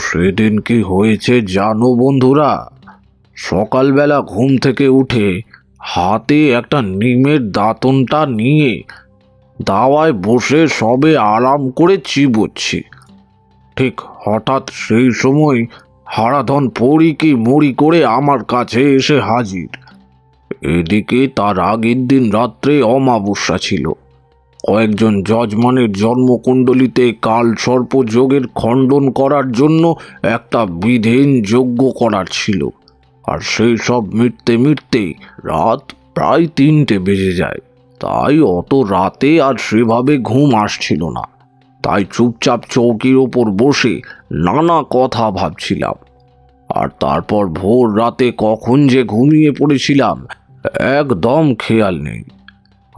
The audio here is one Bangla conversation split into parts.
সেদিন কি হয়েছে জানো বন্ধুরা? সকালবেলা ঘুম থেকে উঠে হাতে একটা নিমের দাঁতনটা নিয়ে দাওয়ায় বসে সবে আরাম করে চিবোচ্ছি। ঠিক হঠাৎ সেই সময় হারাধন পড়ি কি মরি করে আমার কাছে এসে হাজির। এদিকে তার আগের দিন রাত্রে অমাবস্যা ছিল। কয়েকজন যজমানের জন্মকুণ্ডলিতে কাল সর্প যোগের খণ্ডন করার জন্য একটা বিধেন যজ্ঞ করার ছিল। আর সেই সব মিটতে মিটতে রাত প্রায় তিনটে বেজে যায়। তাই অত রাতে আর সেভাবে ঘুম আসছিল না। তাই চুপচাপ চৌকির ওপর বসে নানা কথা ভাবছিলাম। আর তারপর ভোর রাতে কখন যে ঘুমিয়ে পড়েছিলাম, একদম খেয়াল নেই।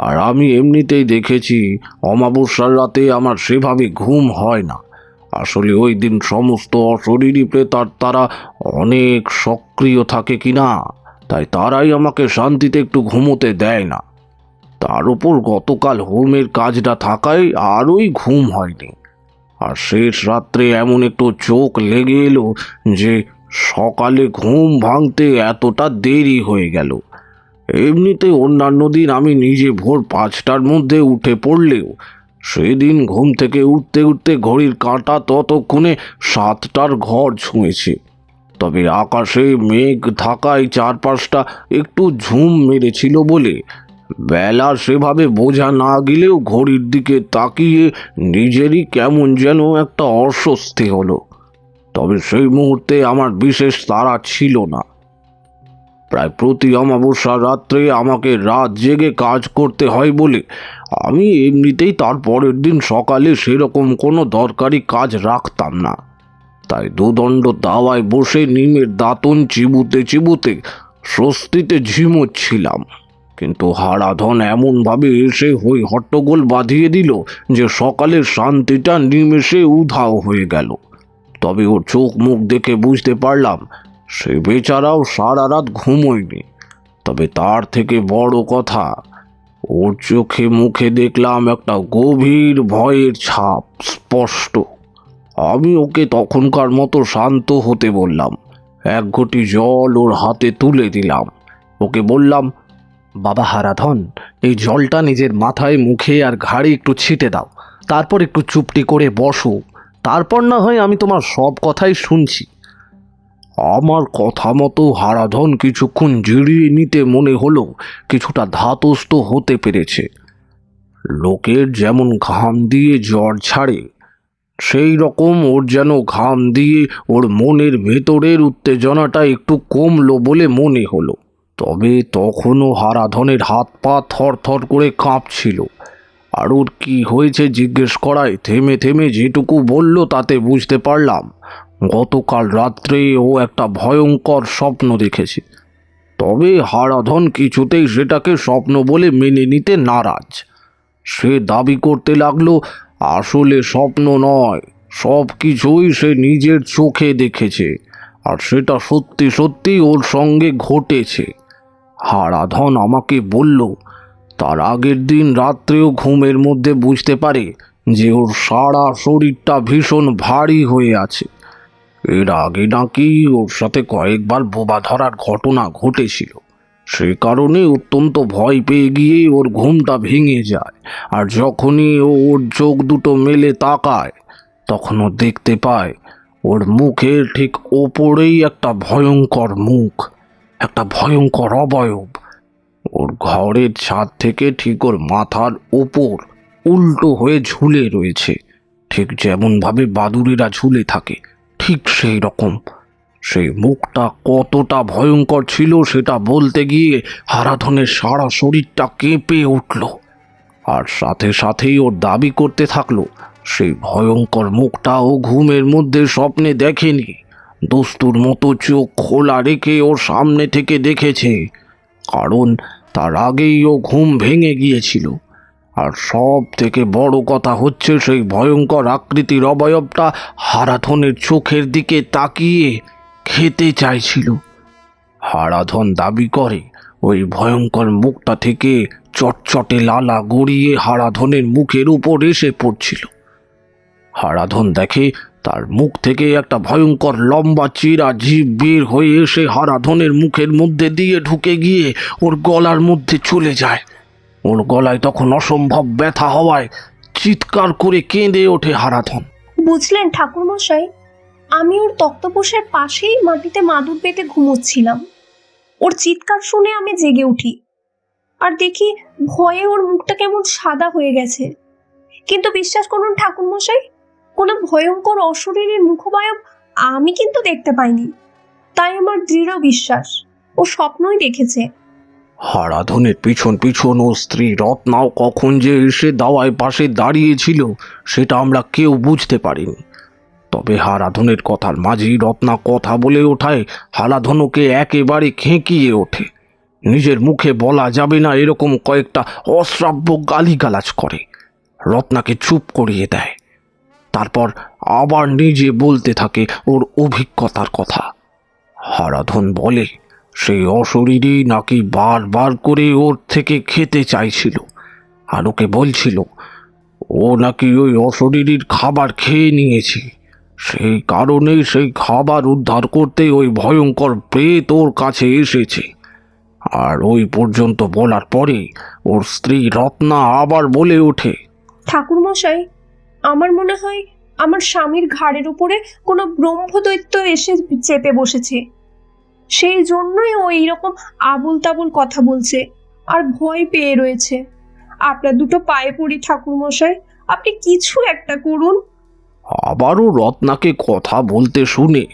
আর আমি এমনিতেই দেখেছি অমাবস্যার রাতে আমার সেভাবে ঘুম হয় না। আসলে ওই দিন সমস্ত অশরীরী প্রেতার তারা অনেক সক্রিয় থাকে কি না তাই তারাই আমাকে শান্তিতে একটু ঘুমোতে দেয় না। তার উপর গতকাল হোমের কাজটা থাকায় আরই ঘুম হয়নি। আর শেষ রাত্রে এমন একটু চোখ লেগে এলো যে সকালে ঘুম ভাঙতে এতটা দেরি হয়ে গেল। এমনিতে অন্যান্য দিন আমি নিজে ভোর পাঁচটার মধ্যে উঠে পড়লেও, সেদিন ঘুম থেকে উঠতে উঠতে ঘড়ির কাঁটা ততক্ষণে সাতটার ঘর ছুঁয়েছে। তবে আকাশে মেঘ থাকায় চারপাশটা একটু ঝুম মেরেছিল বলে বেলা সেভাবে বোঝা না গেলেও ঘড়ির দিকে তাকিয়ে নিজেরই কেমন যেন একটা অস্বস্তি হলো। তবে সেই মুহূর্তে আমার বিশেষ তাড়া ছিল না। প্রায় প্রতি অমাবস্যার রাত্রে আমাকে রাত জেগে কাজ করতে হয় বলে আমি এমনিতেই তার পরের দিন সকালে সেরকম কোনো দরকারি কাজ রাখতাম না। তাই দুদণ্ড দাওয়ায় বসে নিমের দাঁতন চিবুতে চিবুতে স্বস্তিতে ঝিমোচ্ছিলাম। কিন্তু হারাধন এমনভাবে এসে হই হট্টগোল বাঁধিয়ে দিল যে সকালের শান্তিটা নিমেষে উধাও হয়ে গেল। তবে ওর চোখ মুখ দেখে বুঝতে পারলাম সে বেচারাও সারা রাত ঘুমোয়নি। তবে তার থেকে বড় কথা, ওর চোখে মুখে দেখলাম একটা গভীর ভয়ের ছাপ, স্পষ্ট। আমি ওকে তখনকার মতো শান্ত হতে বললাম। এক ঘটি জল ওর হাতে তুলে দিলাম। ওকে বললাম, বাবা হারাধন, এই জলটা নিজের মাথায়, মুখে আর ঘাড়ে একটু ছিটে দাও। তারপর একটু চুপটি করে বসো। তারপর না হয় আমি তোমার সব কথাই শুনছি। আমার কথা মতো হারাধন কিছুক্ষণ জিরিয়ে নিতে মনে হলো কিছুটা ধাতস্থ হতে পেরেছে। লোকের যেমন ঘাম দিয়ে জ্বর ছাড়ে, সেই রকম ওর যেন ঘাম দিয়ে ওর মনের ভেতরের উত্তেজনাটা একটু কমলো বলে মনে হলো। তবে তখনও হারাধনের হাত পা থর থর করে কাঁপছিল। আর ওর কী হয়েছে জিজ্ঞেস করায় থেমে থেমে যেটুকু বলল তাতে বুঝতে পারলাম গতকাল রাত্রে ও একটা ভয়ঙ্কর স্বপ্ন দেখেছে। তবে হারাধন কিছুতেই সেটাকে স্বপ্ন বলে মেনে নিতে নারাজ। সে দাবি করতে লাগল, আসলে স্বপ্ন নয় সব কিছুই সে নিজের চোখে দেখেছে, আর সেটা সত্যি সত্যি ওর সঙ্গে ঘটেছে। হারাধন আমাকে বলল, তার আগের দিন রাত্রেও ঘুমের মধ্যে বুঝতে পারে যে ওর সারা শরীরটা ভীষণ ভারী হয়ে আছে। এর আগে নাকি ওর সাথে কয়েকবার বোবা ধরার ঘটনা ঘটেছিল। সে কারণে অত্যন্ত ভয় পেয়ে গিয়ে ওর ঘুমটা ভেঙে যায় আর যখনই ও ওর চোখ দুটো মেলে তাকায়, তখন ও দেখতে পায় ওর মুখের ঠিক ওপরেই একটা ভয়ঙ্কর মুখ, একটা ভয়ঙ্কর অবয়ব। ওর ঘরের ছাদ থেকে ঠিক ওর মাথার ওপর উল্টো হয়ে ঝুলে রয়েছে, ঠিক যেমনভাবে বাদুড়েরা ঝুলে থাকে। ঠিক সেই রকম। সেই মুখটা কতটা ভয়ঙ্কর ছিল সেটা বলতে গিয়ে হারাধনের সারা শরীরটা কেঁপে উঠল। আর সাথে সাথেই ওর দাবি করতে থাকল, সেই ভয়ঙ্কর মুখটা ও ঘুমের মধ্যে স্বপ্নে দেখেনি। দস্তুর মতো চোখ খোলা রেখে ওর সামনে থেকে দেখেছে, কারণ তার আগেই ও ঘুম ভেঙে গিয়েছিল। আর সব থেকে বড় কথা হচ্ছে সেই ভয়ঙ্কর আকৃতির অবয়বটা হারাধনের চোখের দিকে তাকিয়ে খেতে চাইছিল। হারাধন দাবি করে, ওই ভয়ঙ্কর মুখটা থেকে চটচটে লালা গড়িয়ে হারাধনের মুখের উপর এসে পড়ছিল। হারাধন দেখে তার মুখ থেকে একটা ভয়ঙ্কর লম্বা চিরা জীব বের হয়ে এসে হারাধনের মুখের মধ্যে দিয়ে ঢুকে গিয়ে ওর গলার মধ্যে চলে যায়। ওর গলায় তখন অসম্ভব ব্যথা হওয়ায় চিৎকার করে কেঁদে ওঠে হারাধন। বুঝলেন ঠাকুরমশাই, আমি ওর তক্তপোষের পাশেই মাটিতে মাদুর পেতে ঘুমোচ্ছিলাম। ওর চিৎকার শুনে আমি জেগে উঠি। আর দেখি ভয়ে ওর মুখটা কেমন সাদা হয়ে গেছে। কিন্তু বিশ্বাস করুন ঠাকুরমশাই, কোনো ভয়ঙ্কর অশরীরের মুখবায়ব আমি কিন্তু দেখতে পাইনি। তাই আমার দৃঢ় বিশ্বাস, ও স্বপ্নই দেখেছে। হারাধনের পিছন পিছন ও স্ত্রী রত্নাও কখন যে এসে দাওয়ায় পাশে দাঁড়িয়েছিল, সেটা আমরা কেউ বুঝতে পারিনি। তবে হারাধনের কথার মাঝেই রত্না কথা বলে ওঠায়, হারাধনকে একেবারে খেঁকিয়ে ওঠে। নিজের মুখে বলা যাবে না এরকম কয়েকটা অশ্রাব্য গালিগালাজ করে। রত্নাকে চুপ করিয়ে দেয়। তারপর আবার নিজে বলতে থাকে ওর অভিজ্ঞতার কথা। হারাধন বলে সেই অশরীরই নাকি বারবার করে ওর থেকে খেতে চাইছিল। আর ওকে বলছিল, ও নাকি ওই অশরীরীর খাবার খেয়ে নিয়েছে। সেই কারণেই সেই খাবার উদ্ধার করতে ওই ভয়ঙ্কর প্রেত ওর কাছে এসেছে। আর ওই পর্যন্ত বলার পরে ওর স্ত্রী রত্না আবার বলে ওঠে, ঠাকুরমশাই, আমার মনে হয় আমার স্বামীর ঘাড়ের উপরে কোনো ব্রহ্মদৈত্য এসে চেপে বসেছে। সেই জন্যই ও এইরকম আবুল তাবুল কথা বলছে আর ভয় পেয়ে রয়েছে। আপনার দুটো পায়ে পড়ি ঠাকুরমশাই। আপনি কিছু একটা করুন। আবারও রত্নাকে কথা বলতে শুনে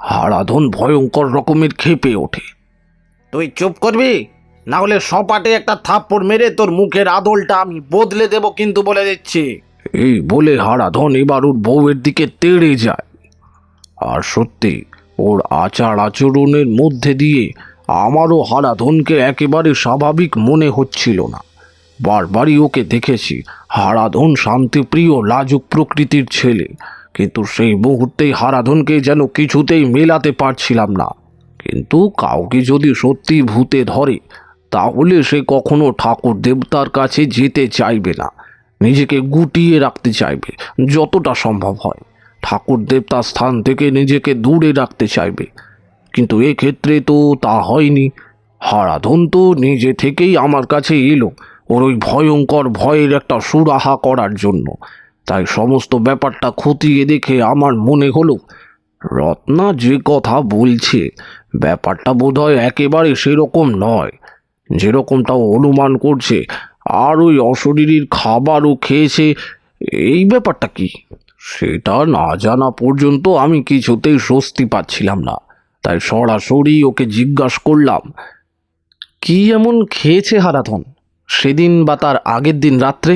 হারাধন ভয়ঙ্কর রকমের খেপে ওঠে। তুই চুপ করবি? না হলে সপাটে একটা থাপ্পড় মেরে তোর মুখের আদলটা আমি বদলে দেব কিন্তু বলে দিচ্ছি। এই বলে হারাধন এবার ওর বউয়ের দিকে তেড়ে যায়। আর সত্যি ওর আচার আচরণের মধ্যে দিয়ে আমারও হারাধনকে একেবারে স্বাভাবিক মনে হচ্ছিল না। বারবারই ওকে দেখেছি হারাধন শান্তিপ্রিয়, লাজুক প্রকৃতির ছেলে, কিন্তু সেই মুহূর্তেই হারাধনকে যেন কিছুতেই মেলাতে পারছিলাম না। কিন্তু কাউকে যদি সত্যি ভূতে ধরে, তাহলে সে কখনো ঠাকুর দেবতার কাছে যেতে চাইবে না। নিজেকে গুটিয়ে রাখতে চাইবে, যতটা সম্ভব হয়। ঠাকুর দেবতার স্থান থেকে নিজেকে দূরে রাখতে চাইবে। কিন্তু এক্ষেত্রে তো তা হয়নি। হারাধন তো নিজে থেকেই আমার কাছে এলো ওর ওই ভয়ঙ্কর ভয়ের একটা সুরাহা করার জন্য। তাই সমস্ত ব্যাপারটা খতিয়ে দেখে আমার মনে হলো, রত্না যে কথা বলছে, ব্যাপারটা বোধহয় একেবারে সেরকম নয়। যেরকমটা অনুমান করছে, আর ওই অশরীরীর খাবারও খেয়েছে, এই ব্যাপারটা কি? সেটা না জানা পর্যন্ত আমি কিছুতেই স্বস্তি পাচ্ছিলাম না। তাই সরাসরি ওকে জিজ্ঞাসা করলাম, কি এমন খেয়েছে হারাধন? সেদিন বা তার আগের দিন রাত্রে?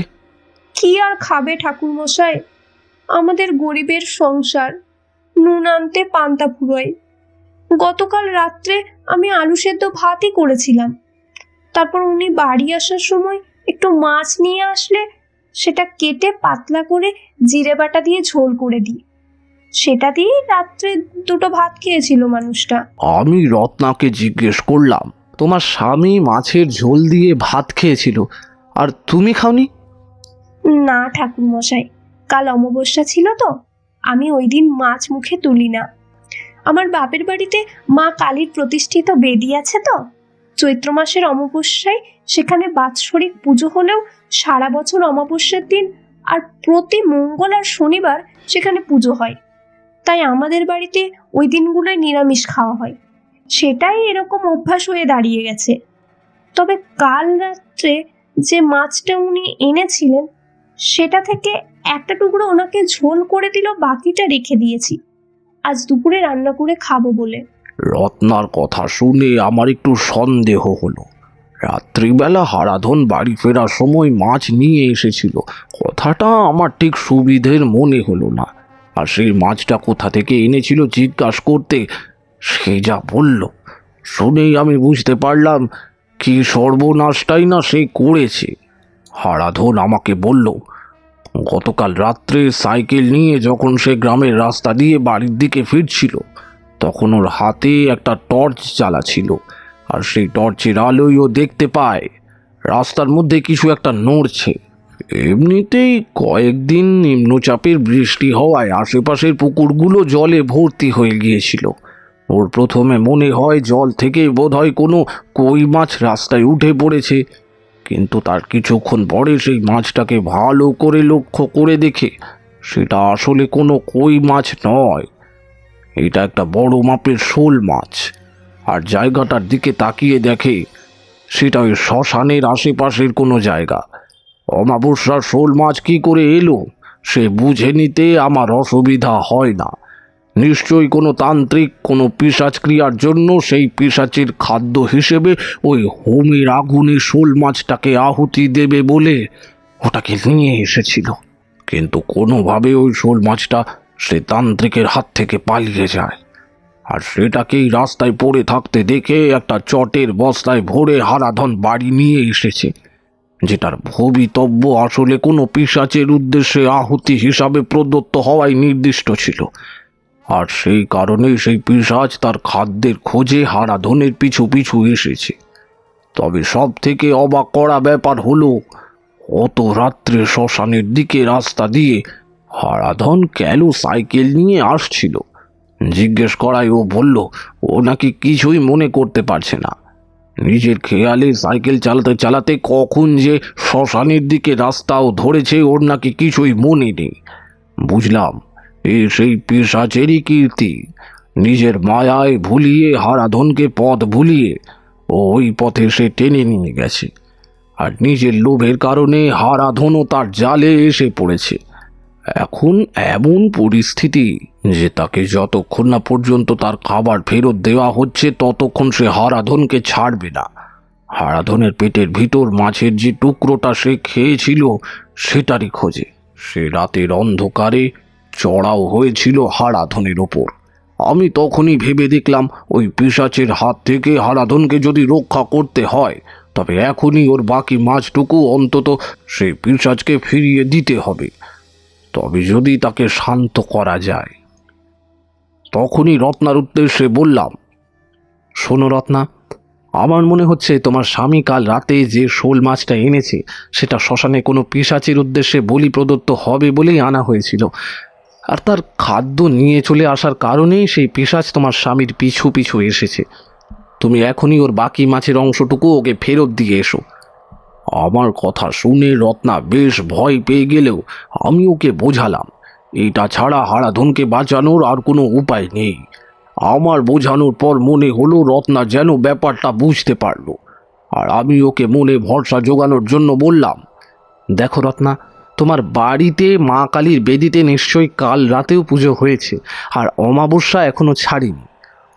কি আর খাবে ঠাকুরমশাই? আমাদের গরিবের সংসার। নুন আনতে পান্তা ফুরোয়। গতকাল রাত্রে আমি আলু সেদ্ধ ভাতই করেছিলাম। তারপর উনি বাড়ি আসার সময় একটু মাছ নিয়ে আসলে সেটা কেটে পাতলা করে জিরে বাটা দিয়ে ঝোল করে দিই। সেটা দিয়েই রাত্রে দুটো ভাত খেয়েছিল মানুষটা। আমি রত্নাকে জিজ্ঞেস করলাম তোমার স্বামী মাছের ঝোল দিয়ে ভাত খেয়েছিল আর তুমি খাওনি? না ঠাকুরমশাই কাল অমাবস্যা ছিল তো আমি ওই দিন মাছ মুখে তুলি না। আমার বাপের বাড়িতে মা কালীর প্রতিষ্ঠিত বেদি আছে তো চৈত্র মাসের অমাবস্যায় সেখানে বাৎসরিক পুজো হলেও সারা বছর অমাবস্যার দিন আর প্রতি মঙ্গল আর শনিবার সেখানে পুজো হয়। তাই আমাদের বাড়িতে ওই দিনগুলোয় নিরামিষ খাওয়া হয়। সেটাই এরকম অভ্যাস হয়ে দাঁড়িয়ে গেছে। তবে কাল রাত্রে যে মাছটা উনি এনেছিলেন, সেটা থেকে একটা টুকরো ওনাকে ঝোল করে দিল, বাকিটা রেখে দিয়েছি। আজ দুপুরে রান্না করে খাব বলে। রত্নার কথা শুনে আমার একটু সন্দেহ হলো। রাত্রিবেলা হারাধন বাড়ি ফেরার সময় মাছ নিয়ে এসেছিল। কথাটা আমার ঠিক সুবিধের মনে হলো না। আর সেই মাছটা কোথা থেকে এনেছিল জিজ্ঞাসা করতে সে যা বলল, শুনেই আমি বুঝতে পারলাম কি সর্বনাশটাই না সে করেছে। হারাধন আমাকে বলল, গতকাল রাত্রে সাইকেল নিয়ে যখন সে গ্রামের রাস্তা দিয়ে বাড়ির দিকে ফিরছিল, তখন ওর হাতে একটা টর্চ জ্বালা ছিল। আর সেই টর্চের আলোয় ও দেখতে পায়। রাস্তার মধ্যে কিছু একটা নড়ছে। এমনিতেই কয়েকদিন নিম্নচাপের বৃষ্টি হওয়ায় আশেপাশের পুকুরগুলো জলে ভর্তি হয়ে গিয়েছিল। ওর প্রথমে মনে হয় জল থেকে বোধহয় কোনো কই মাছ রাস্তায় উঠে পড়েছে। কিন্তু তার কিছুক্ষণ পরে সেই মাছটাকে ভালো করে লক্ষ্য করে দেখে সেটা আসলে কোনো কই মাছ নয়। এটা একটা বড় মাপের শোল মাছ। আর জায়গাটার দিকে তাকিয়ে দেখে সেটা ওই শ্মশানের আশেপাশের কোনো জায়গা। অমাবস্যার শোল মাছ কি করে এলো, সে বুঝে নিতে আমার অসুবিধা হয় না। নিশ্চয়ই কোনো তান্ত্রিক, কোনো পিসাচ ক্রিয়ার জন্য সেই পিসাচের খাদ্য হিসেবে ওই হোমের আগুনে শোল মাছটাকে আহুতি দেবে বলে ওটাকে নিয়ে এসেছিল। কিন্তু কোনোভাবে ওই শোল মাছটা সে তান্ত্রিকের হাত থেকে পালিয়ে যায়। আর সেটাকেই রাস্তায় পড়ে থাকতে দেখে একটা চটের বস্তায় ভরে হারাধন বাড়ি নিয়ে এসেছে, যেটার ভবিতব্য আসলে কোনো পিসাচের উদ্দেশ্যে আহুতি হিসাবে প্রদত্ত হওয়াই নির্দিষ্ট ছিল। আর সেই কারণেই সেই পিসাচ তার খাদ্যের খোঁজে হারাধনের পিছু পিছু এসেছে। তবে সব থেকে অবাক করা ব্যাপার হলো, অত রাত্রে শ্মশানের দিকে রাস্তা দিয়ে হারাধন কেন সাইকেল নিয়ে আসছিল? জিজ্ঞেস করায় ও বলল, ও নাকি কিছুই মনে করতে পারছে না। নিজের খেয়ালে সাইকেল চালাতে চালাতে কখন যে শ্মশানের দিকে রাস্তাও ধরেছে, ওর নাকি কিছুই মনে নেই। বুঝলাম, এ সেই পেশাচেরই কীর্তি। নিজের মায়ায় ভুলিয়ে, হারাধনকে পথ ভুলিয়ে, ও ওই পথে সে টেনে নিয়ে গেছে। আর নিজের লোভের কারণে হারাধনও তার জালে এসে পড়েছে। এখন এমন পরিস্থিতি যে তাকে যতক্ষণ না পর্যন্ত তার খাবার ফেরত দেওয়া হচ্ছে, ততক্ষণ সে হারাধনকে ছাড়বে না। হারাধনের পেটের ভিতর মাছের যে টুকরোটা সে খেয়েছিল, সেটারই খোঁজে। সে রাতের অন্ধকারে চড়াও হয়েছিল হারাধনের ওপর। আমি তখনই ভেবে দেখলাম, ওই পিসাচের হাত থেকে হারাধনকে যদি রক্ষা করতে হয়, তবে এখনই ওর বাকি মাছটুকু অন্তত সেই পিসাচকে ফিরিয়ে দিতে হবে। তবে যদি তাকে শান্ত করা যায়, তখনই রত্নার উদ্দেশ্যে বললাম, শোনো রত্না, আমার মনে হচ্ছে তোমার স্বামী কাল রাতে যে শোল মাছটা এনেছে, সেটা শ্মশানে কোনো পিসাচির উদ্দেশ্যে বলি প্রদত্ত হবে বলেই আনা হয়েছিল। আর তার খাদ্য নিয়ে চলে আসার কারণেই সেই পিসাচ তোমার স্বামীর পিছু পিছু এসেছে। তুমি এখনই ওর বাকি মাছের অংশটুকু ওকে ফেরত দিয়ে এসো। আমার কথা শুনে রত্না বেশ ভয় পেয়ে গেলেও আমি ওকে বোঝালাম। এটা ছাড়া হারাধনকে বাঁচানোর আর কোনো উপায় নেই। আমার বোঝানোর পর মনে হলো রত্না যেন ব্যাপারটা বুঝতে পারল। আর আমি ওকে মনে ভরসা জোগানোর জন্য বললাম, দেখো রত্না, তোমার বাড়িতে মা কালীর বেদিতে নিশ্চয়ই কাল রাতেও পুজো হয়েছে, আর অমাবস্যা এখনও ছাড়িনি।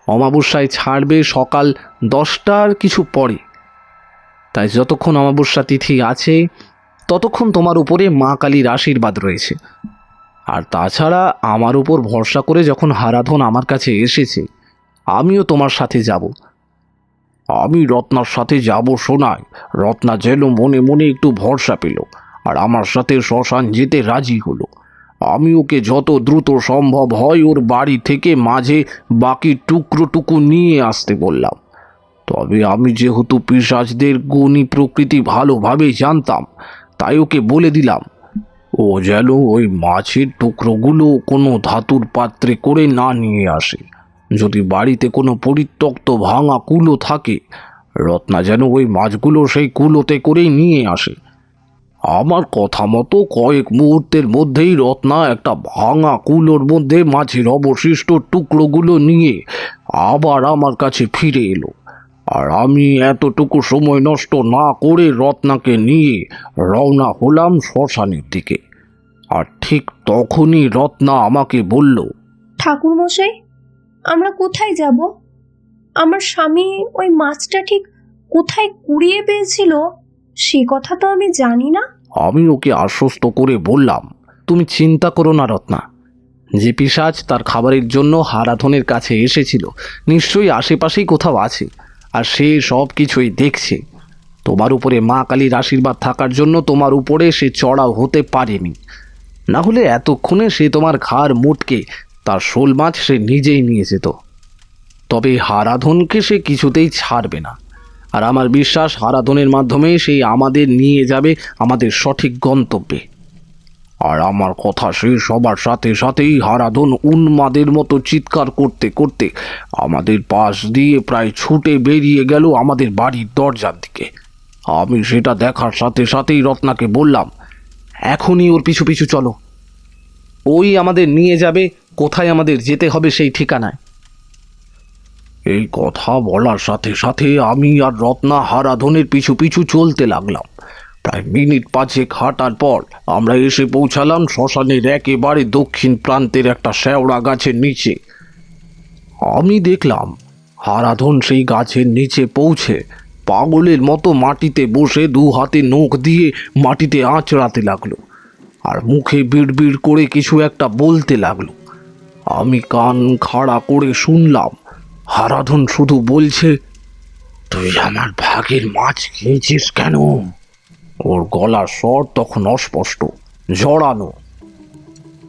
অমাবস্যায় ছাড়বে সকাল দশটার কিছু পরে। তাই যতক্ষণ অমাবস্যা তিথি আছে, ততক্ষণ তোমার উপরে মা কালীর আশীর্বাদ রয়েছে। আর তাছাড়া আমার উপর ভরসা করে যখন হারাধন আমার কাছে এসেছে, আমিও তোমার সাথে যাব। আমি রত্নার সাথে যাব শোনায় রত্না যেন মনে মনে একটু ভরসা পেল আর আমার সাথে শ্মশান যেতে রাজি হলো। আমি ওকে যত দ্রুত সম্ভব হয় ওর বাড়ি থেকে মাঝে বাকি টুকরোটুকু নিয়ে আসতে বললাম। তবে আমি যেহেতু পিসাজদের গুণী প্রকৃতি ভালোভাবে জানতাম, তাই ওকে বলে দিলাম, ও যেন ওই মাছের টুকরোগুলো কোনো ধাতুর পাত্রে করে না নিয়ে আসে। যদি বাড়িতে কোনো পরিত্যক্ত ভাঙা কুলো থাকে, রত্না যেন ওই মাছগুলো সেই কুলোতে করেই নিয়ে আসে। আমার কথা মতো কয়েক মুহূর্তের মধ্যেই রত্না একটা ভাঙা কুলোর মধ্যে মাছের অবশিষ্ট টুকরোগুলো নিয়ে আবার আমার কাছে ফিরে এলো। আর আমি এতটুকু সময় নষ্ট না করে রত্নাকে নিয়ে রওনা হলাম শ্মশানের দিকে। আর ঠিক তখনই রত্না আমাকে বলল ঠাকুর মশাই আমরা কোথায় যাব? আমার স্বামী ওই মাছটা ঠিক কোথায় কুড়িয়ে পেয়েছিল সে কথা তো আমি জানি না। আমি ওকে আশ্বস্ত করে বললাম তুমি চিন্তা করো না রত্না। যে পিসাজ তার খাবারের জন্য হারাধনের কাছে এসেছিল নিশ্চয়ই আশেপাশেই কোথাও আছে। আর সে সব কিছুই দেখছে। তোমার উপরে মা কালীর আশীর্বাদ থাকার জন্য তোমার উপরে সে চড়াও হতে পারেনি। না হলে এতক্ষণে সে তোমার ঘাড় মুটকে তার শোল মাছ সে নিজেই নিয়ে যেত। তবে হারাধনকে সে কিছুতেই ছাড়বে না। আর আমার বিশ্বাস, হারাধনের মাধ্যমে সেই আমাদের নিয়ে যাবে আমাদের সঠিক গন্তব্যে। আর আমার কথা শেষ হবার সাথে সাথেই হারাধন উন্মাদের মতো চিৎকার করতে করতে আমাদের পাশ দিয়ে প্রায় ছুটে বেরিয়ে গেল আমাদের বাড়ির দরজার দিকে। আমি সেটা দেখার সাথে সাথেই রত্নাকে বললাম, এখনই ওর পিছু পিছু চলো। ওই আমাদের নিয়ে যাবে, কোথায় আমাদের যেতে হবে সেই ঠিকানায়। এই কথা বলার সাথে সাথে আমি আর রত্না হারাধনের পিছু পিছু চলতে লাগলাম। প্রায় মিনিট পাঁচেক হাঁটার পর আমরা এসে পৌঁছালাম শ্মশানের একেবারে দক্ষিণ প্রান্তের একটা শেওড়া গাছের নিচে। আমি দেখলাম হারাধন সেই গাছের নিচে পৌঁছে পাগলের মতো মাটিতে বসে দু হাতে নখ দিয়ে মাটিতে আঁচড়াতে লাগল আর মুখে বিড়বিড় করে কিছু একটা বলতে লাগল। আমি কান খাড়া করে শুনলাম হারাধন শুধু বলছে, তুই আমার ভাগের মাছ খেয়েছিস কেন? ওর গলার স্বর তখন অস্পষ্ট, জড়ানো।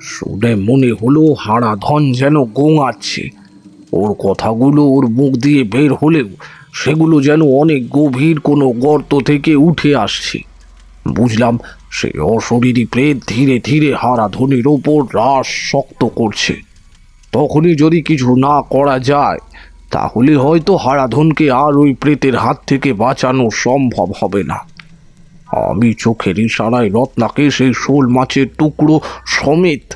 শুনে মনে হলো হারাধন যেন গোঙাচ্ছে। ওর কথাগুলো ওর মুখ দিয়ে বের হলেও সেগুলো যেন অনেক গভীর কোনো গর্ত থেকে উঠে আসছে। বুঝলাম সে অশরীরী প্রেত ধীরে ধীরে হারাধনের ওপর রাস শক্ত করছে। তখনই যদি কিছু না করা যায়, তাহলে হয়তো হারাধনকে আর ওই প্রেতের হাত থেকে বাঁচানো সম্ভব হবে না। আমি চোখের ইশারায় রত্নাকে সেই শোল মাছের টুকরো সমেত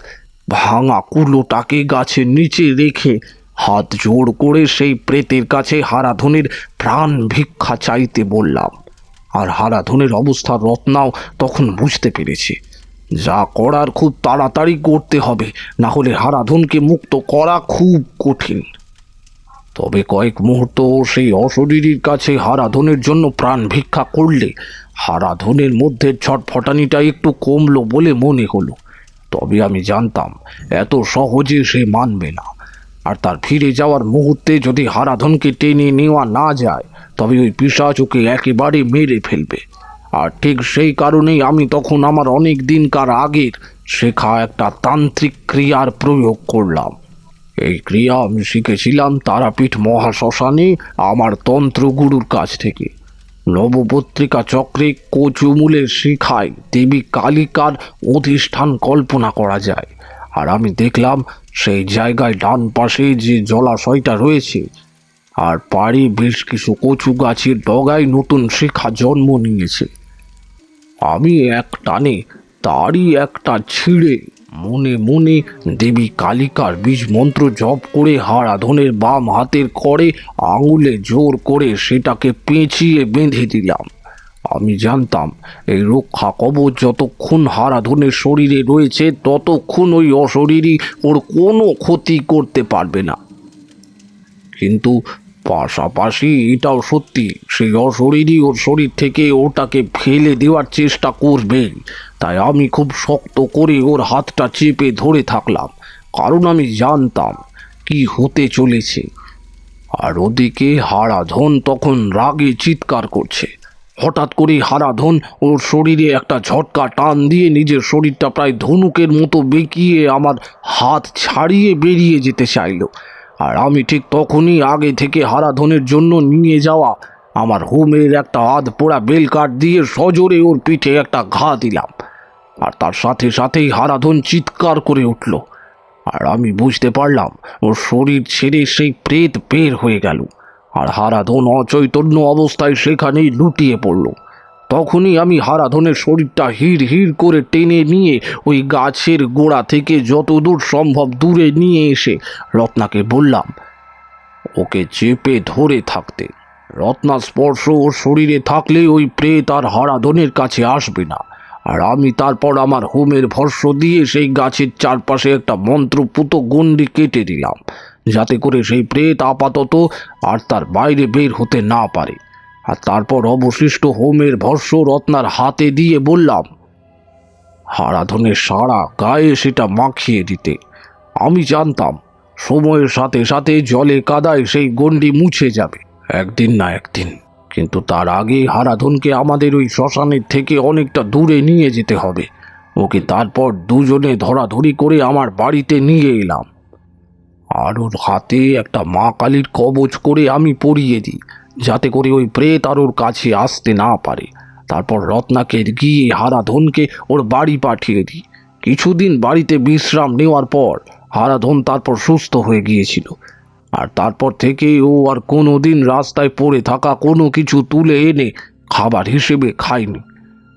ভাঙা কুলোটাকে গাছের নিচে রেখে হাত জোড় করে সেই প্রেতের কাছে হারাধনের প্রাণ ভিক্ষা চাইতে বললাম। আর হারাধনের অবস্থা রত্নাও তখন বুঝতে পেরেছে। যা করার খুব তাড়াতাড়ি করতে হবে, না হলে হারাধনকে মুক্ত করা খুব কঠিন। তবে কয়েক মুহূর্ত সেই অশরীরীর কাছে হারাধনের জন্য প্রাণ ভিক্ষা করলে হারাধনের মধ্যে ছটফটানিটা একটু কমলো বলে মনে হলো। তবে আমি জানতাম, এত সহজে সে মানবে না। আর তার ফিরে যাওয়ার মুহূর্তে যদি হারাধনকে টেনে নেওয়া না যায়, তবে ওই পিসাচ ওকে একেবারে মেরে ফেলবে। আর ঠিক সেই কারণেই আমি তখন আমার অনেক দিনকার আগের শেখা একটা তান্ত্রিক ক্রিয়ার প্রয়োগ করলাম। এই ক্রিয়া আমি শিখেছিলাম তারাপীঠ মহাশ্মশানে আমার তন্ত্রগুরুর কাছ থেকে। নবপত্রিকা চক্রে কচুমূলের শিখায় দেবী কালিকার অধিষ্ঠান কল্পনা করা যায়। আর আমি দেখলাম সেই জায়গায় ডান পাশে যে জলাশয়টা রয়েছে, আর পাড়ে বেশ কিছু কচু গাছের ডগায় নতুন শিখা জন্ম নিয়েছে। আমি এক টানে তারই একটা ছিঁড়ে মনে মনে দেবী কালিকার বীজ মন্ত্র জপ করে হারাধনের বাম হাতের করে আঙুলে জোর করে সেটাকে পেঁচিয়ে বেঁধে দিলাম। আমি জানতাম এই রক্ষা কবচ যতক্ষণ হারাধনের শরীরে রয়েছে, ততক্ষণ ওই অশরীরই ওর কোনো ক্ষতি করতে পারবে না। কিন্তু পাশাপাশি এটাও সত্যি, সেই অশরীরই ওর শরীর থেকে ওটাকে ফেলে দেওয়ার চেষ্টা করবে। তাই আমি খুব শক্ত করে ওর হাতটা চেপে ধরে থাকলাম, কারণ আমি জানতাম কি হতে চলেছে। আর ওদিকে হারাধন তখন রাগে চিৎকার করছে। হঠাৎ করে হারাধন ওর শরীরে একটা ঝটকা টান দিয়ে নিজের শরীরটা প্রায় ধনুকের মতো বেঁকিয়ে আমার হাত ছাড়িয়ে বেরিয়ে যেতে চাইলো। আর আমি ঠিক তখনই আগে থেকে হারাধনের জন্য নিয়ে যাওয়া, আমার হোমের একটা আধ পোড়া বেল কাঠ দিয়ে সজোরে ওর পিঠে একটা ঘা দিলাম। আর তার সাথে সাথেই হারাধন চিৎকার করে উঠল। আর আমি বুঝতে পারলাম, ওর শরীর ছেড়ে সেই প্রেত বের হয়ে গেল। আর হারাধন অচৈতন্য অবস্থায় সেখানেই লুটিয়ে পড়ল। তখনই আমি হারাধনের শরীরটা হিড় হিড় করে টেনে নিয়ে ওই গাছের গোড়া থেকে যত দূর সম্ভব দূরে নিয়ে এসে রত্নাকে বললাম, ওকে চেপে ধরে থাকতে। রত্না স্পর্শ ওর শরীরে থাকলে ওই প্রেত আর হারাধনের কাছে আসবে না। আর আমি তারপর আমার হোমের ভস্য দিয়ে সেই গাছের চারপাশে একটা মন্ত্রপুত গণ্ডি কেটে দিলাম, যাতে করে সেই প্রেত আপাতত আর তার বাইরে বের হতে না পারে। আর তারপর অবশিষ্ট হোমের ভস্য রত্নার হাতে দিয়ে বললাম, হারাধনের সারা গায়ে সেটা মাখিয়ে দিতে। আমি জানতাম সময়ের সাথে সাথে জলে কাদায় সেই গণ্ডি মুছে যাবে, একদিন না একদিন। কিন্তু তার আগে হারাধনকে আমাদের ওই শ্মশানের থেকে অনেকটা দূরে নিয়ে যেতে হবে। ওকে তারপর দুজনে ধরাধরি করে আমার বাড়িতে নিয়ে এলাম। আর ওর হাতে একটা মা কালীর কবচ করে আমি পরিয়ে দিই, যাতে করে ওই প্রেত আর ওর কাছে আসতে না পারে। তারপর রত্নাকে গিয়ে হারাধনকে ওর বাড়ি পাঠিয়ে দিই। কিছুদিন বাড়িতে বিশ্রাম নেওয়ার পর হারাধন তারপর সুস্থ হয়ে গিয়েছিল। আর তারপর থেকে ও আর কোনো দিন রাস্তায় পড়ে থাকা কোনো কিছু তুলে এনে খাবার হিসেবে খায়নি।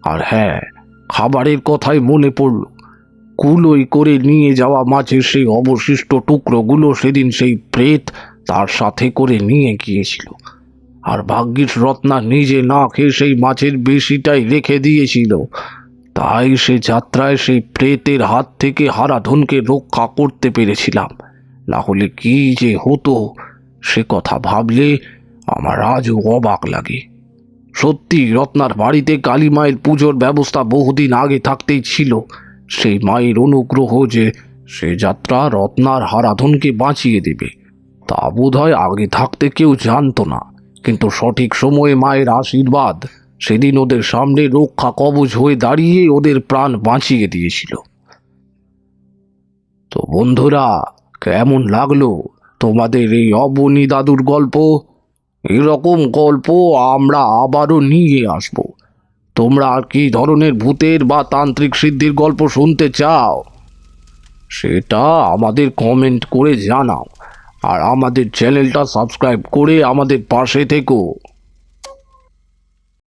আর হ্যাঁ খাবারের কথাই মনে পড়ল। কুলোই করে নিয়ে যাওয়া মাছের সেই অবশিষ্ট টুকরোগুলো সেদিন সেই প্রেত তার সাথে করে নিয়ে গিয়েছিল। আর ভাগ্যিস রত্না নিজে না খেয়ে সেই মাছের বেশিটাই রেখে দিয়েছিল। তাই সে যাত্রায় সেই প্রেতের হাত থেকে হারাধনকে রক্ষা করতে পেরেছিলাম। না হলে কি যে হতো সে কথা ভাবলে আমার আজও অবাক লাগে। সত্যি রত্নার বাড়িতে কালী মায়ের পুজোর ব্যবস্থা বহুদিন আগে থাকতেই ছিল। সেই মায়ের অনুগ্রহ যে সে যাত্রা রত্নার হারাধনকে বাঁচিয়ে দেবে, তা বোধ হয় আগে থাকতে কেউ জানতো না। কিন্তু সঠিক সময়ে মায়ের আশীর্বাদ সেদিন ওদের সামনে রক্ষা কবচ হয়ে দাঁড়িয়ে ওদের প্রাণ বাঁচিয়ে দিয়েছিল। তো বন্ধুরা কেমন লাগল? তোমাদের এই অবনী দাদুর গল্প? এরকম গল্প আমরা আবারও নিয়ে আসব। তোমরা আর কি ধরনের ভূতের বা তান্ত্রিক সিদ্ধির গল্প শুনতে চাও? সেটা আমাদের কমেন্ট করে জানাও। আর আমাদের চ্যানেলটা সাবস্ক্রাইব করে আমাদের পাশে থেকো।